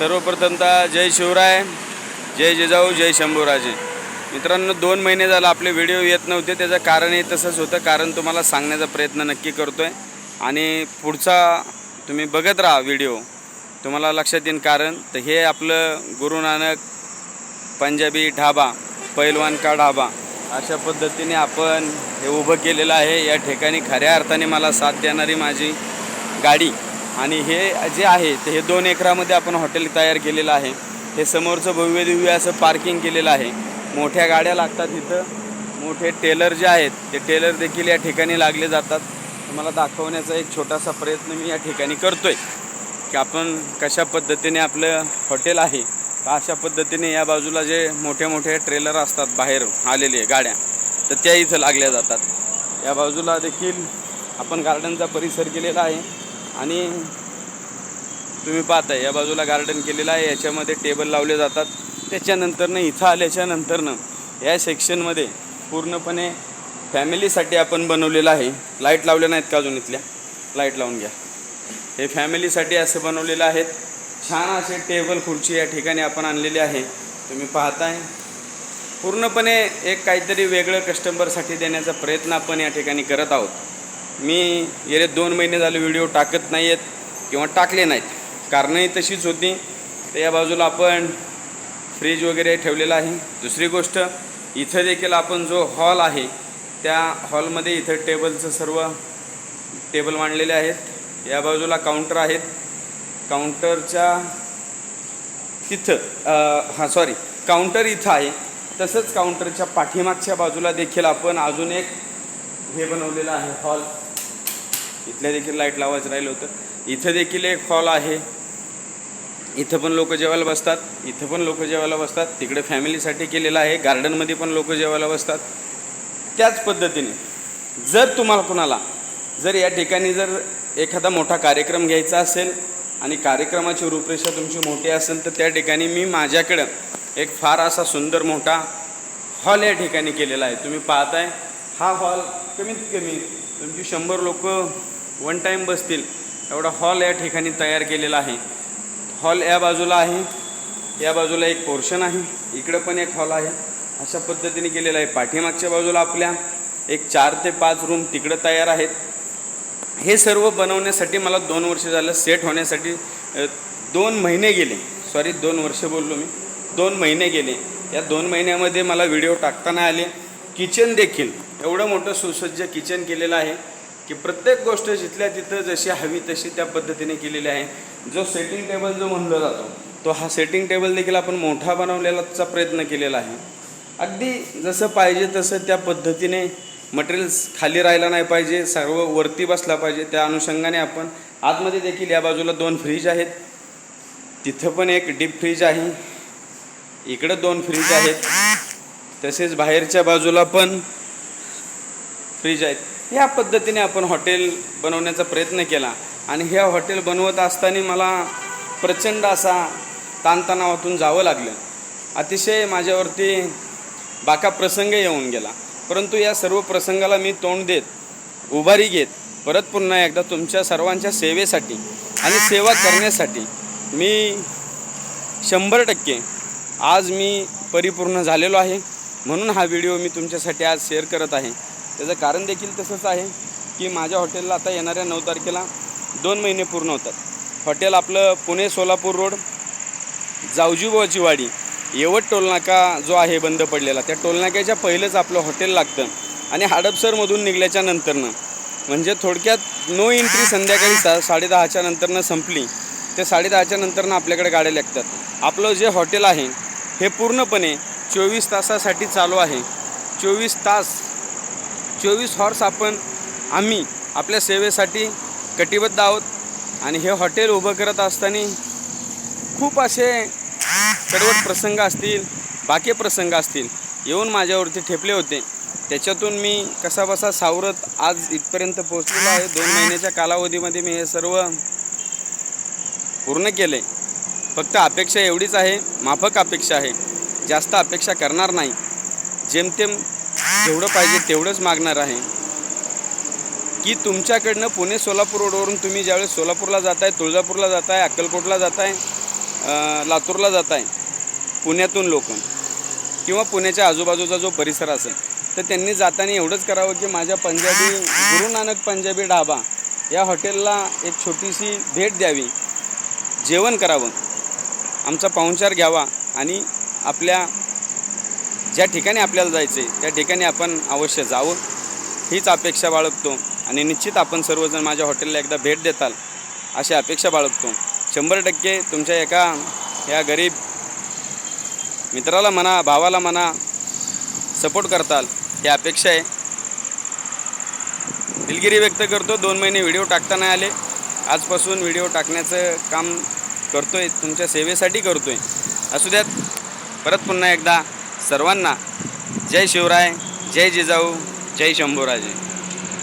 सर्वप्रथमतः जय शिवराय जय जिजाऊ जय शंभूराजे. मित्रांनो दोन महिने झालं आपले व्हिडिओ येत नव्हते त्याचं कारणही तसंच होतं. कारण तुम्हाला सांगण्याचा प्रयत्न नक्की करतो आहे आणि पुढचा तुम्ही बघत राहा व्हिडिओ तुम्हाला लक्षात येईन कारण तर हे आपलं गुरु नानक पंजाबी ढाबा पैलवान का ढाबा अशा पद्धतीने आपण हे उभं केलेलं आहे. या ठिकाणी खऱ्या अर्थाने मला साथ देणारी माझी गाडी आणि हे जे आहे ते हे दोन एकरामध्ये आपण हॉटेल तयार केलेलं आहे. हे समोरचं भव्य दिव्य असं पार्किंग केलेलं आहे. मोठ्या गाड्या लागतात इथं. मोठे टेलर जे आहेत ते टेलर देखील या ठिकाणी लागले जातात. तुम्हाला दाखवण्याचा एक छोटासा प्रयत्न मी या ठिकाणी करतो आहे की आपण कशा पद्धतीने आपलं हॉटेल आहे अशा पद्धतीने या बाजूला जे मोठे मोठे ट्रेलर असतात बाहेर आलेले गाड्या तर त्या इथं लागल्या जातात. या बाजूला देखील आपण गार्डनचा परिसर केलेला आहे. आणि तुम्ही पाहताय या बाजूला गार्डन केलेलं आहे याच्यामध्ये टेबल लावले जातात. त्याच्यानंतरनं इथं आल्याच्यानंतरनं या सेक्शनमध्ये पूर्णपणे फॅमिलीसाठी आपण बनवलेलं आहे. लाइट लावल्या नाहीत का अजून इथल्या? लाइट लावून घ्या. हे फॅमिलीसाठी असं बनवलेलं आहेत छान असे टेबल खुर्ची या ठिकाणी आपण आणलेली आहे. तुम्ही पाहताय. पूर्णपणे एक काहीतरी वेगळं कस्टमरसाठी देण्याचा प्रयत्न आपण या ठिकाणी करत आहोत. मी गेले दोन महिने झाले व्हिडिओ टाकत नाही आहेत किंवा टाकले नाहीत. कारणंही तशीच होती. तर या बाजूला आपण फ्रीज वगैरे ठेवलेला आहे. दुसरी गोष्ट इथं देखील आपण जो हॉल आहे त्या हॉलमध्ये इथं टेबलचं सर्व टेबल मांडलेले आहेत. या बाजूला काउंटर आहेत. काउंटरच्या तिथं हां सॉरी काउंटर इथं आहे. तसंच काउंटरच्या पाठीमागच्या बाजूला देखील आपण अजून एक हे बनवलेलं आहे हॉल इथल्या देखील लाइट लावायचं राहिलं होतं. इथं देखील एक हॉल आहे. इथं पण लोक जेवायला बसतात. इथं पण लोक जेवायला बसतात. तिकडे फॅमिलीसाठी केलेलं आहे. गार्डनमध्ये पण लोक जेवायला बसतात. त्याच पद्धतीने जर तुम्हाला कुणाला जर या ठिकाणी जर एखादा मोठा कार्यक्रम घ्यायचा असेल आणि कार्यक्रमाची रूपरेषा तुमची मोठी असेल तर त्या ठिकाणी मी माझ्याकडं एक फार असा सुंदर मोठा हॉल या ठिकाणी केलेला आहे. तुम्ही पाहताय हा हॉल कमीत कमी तुमची शंभर लोक वन टाईम बसतील. एवढा हॉल या ठिकाणी तयार केलेला आहे. हॉल या बाजूला आहे. या बाजूला एक पोर्शन आहे. इकडं पण एक हॉल आहे. अशा पद्धतीने केलेलं आहे. पाठीमागच्या बाजूला आपल्या एक चार ते पाच रूम तिकडं तयार आहेत. हे सर्व बनवण्यासाठी मला दोन वर्ष झालं. सेट होण्यासाठी दोन महिने गेले. सॉरी दोन वर्ष बोललो मी. दोन महिने गेले. या दोन महिन्यामध्ये मला व्हिडिओ टाकताना आले. किचन देखील एवढं मोठं सुसज्ज किचन केलेलं आहे की प्रत्येक गोष्ट जिथल्या तिथं जशी हवी तशी त्या पद्धतीने केलेली आहे. जो सेटिंग टेबल जो म्हणला जातो तो हा सेटिंग टेबल देखील आपण मोठा बनवलेलाचा प्रयत्न केलेला आहे. अगदी जसं पाहिजे तसं त्या पद्धतीने मटेरियल्स खाली राहायला नाही पाहिजे सर्व वरती बसला पाहिजे त्या अनुषंगाने आपण आतमध्ये देखील या बाजूला दोन फ्रीज आहेत. तिथं पण एक डीप फ्रीज आहे. इकडं दोन फ्रीज आहेत. तसेच बाहेरच्या बाजूला पण फ्रीज आहेत. या पद्धतीने आपण हॉटेल बनवण्याचा प्रयत्न केला. आणि ह्या हॉटेल बनवत असताना मला प्रचंड असा ताणतणावातून जावं लागलं. अतिशय माझ्यावरती बाका प्रसंग येऊन गेला. परंतु या सर्व प्रसंगाला मी तोंड देत उभारी घेत परत पुन्हा एकदा तुमच्या सर्वांच्या सेवेसाठी आणि सेवा करण्यासाठी मी शंभर टक्के आज मी परिपूर्ण झालेलो आहे. म्हणून हा व्हिडिओ मी तुमच्यासाठी आज शेअर करत आहे. त्याचं कारण देखील तसंच आहे की माझ्या हॉटेलला आता येणाऱ्या नऊ तारखेला दोन महिने पूर्ण होतात. हॉटेल आपलं पुणे सोलापूर रोड जावजीबाची वाडी येवट टोलनाका जो आहे बंद पडलेला. त्या टोलनाक्याच्या पहिलंच आपलं हॉटेल लागतं आणि हडपसरमधून निघल्याच्या नंतरनं म्हणजे थोडक्यात नो एंट्री संध्याकाळी सा साडेदहाच्या नंतरनं संपली. ते साडेदहाच्या नंतरनं आपल्याकडे गाड्या लागतात. आपलं जे हॉटेल आहे हे पूर्णपणे चोवीस तासासाठी चालू आहे. चोवीस तास चोवीस हॉर्स आपण आम्ही आपल्या सेवेसाठी कटिबद्ध आहोत. आणि हे हॉटेल उभं करत असताना खूप असे कडवट प्रसंग असतील बाकी प्रसंग असतील येऊन माझ्यावरती ठेपले होते. त्याच्यातून मी कसाबसा सावरत आज इथपर्यंत पोहोचलेलो आहे. दोन महिन्याच्या कालावधीमध्ये मी हे सर्व पूर्ण केले. फक्त अपेक्षा एवढीच आहे माफक अपेक्षा आहे. जास्त अपेक्षा करणार नाही. जेमतेम जेवढं पाहिजे तेवढंच मागणार आहे. की तुमच्याकडनं पुणे सोलापूर रोडवरून तुम्ही ज्यावेळेस सोलापूरला जाताय तुळजापूरला जाताय अक्कलकोटला जाताय अ, लातूरला जात आहे पुण्यातून लोक किंवा पुण्याच्या आजूबाजूचा जो परिसर असेल तर त्यांनी जाताना एवढंच करावं की माझ्या पंजाबी गुरु नानक पंजाबी ढाबा या हॉटेलला एक छोटीशी भेट द्यावी. जेवण करावं. आमचा पाहुणचार घ्यावा आणि आपल्या ज्या ठिकाणी आपल्याला जायचं आहे त्या ठिकाणी आपण अवश्य जावं. हीच अपेक्षा बाळगतो आणि निश्चित आपण सर्वजण माझ्या हॉटेलला एकदा भेट देताल अशी अपेक्षा बाळगतो. शंभर टक्के तुमच्या एका या गरीब मित्राला म्हणा भावाला म्हणा सपोर्ट करताल ही अपेक्षा आहे. दिलगिरी व्यक्त करतो दोन महिने व्हिडिओ टाकता नाही आले. आजपासून व्हिडिओ टाकण्याचं काम करतो आहे तुमच्या सेवेसाठी करतो आहे असू द्यात परत पुन्हा एकदा सर्वांना जय शिवराय जय जिजाऊ जय शंभूराजे.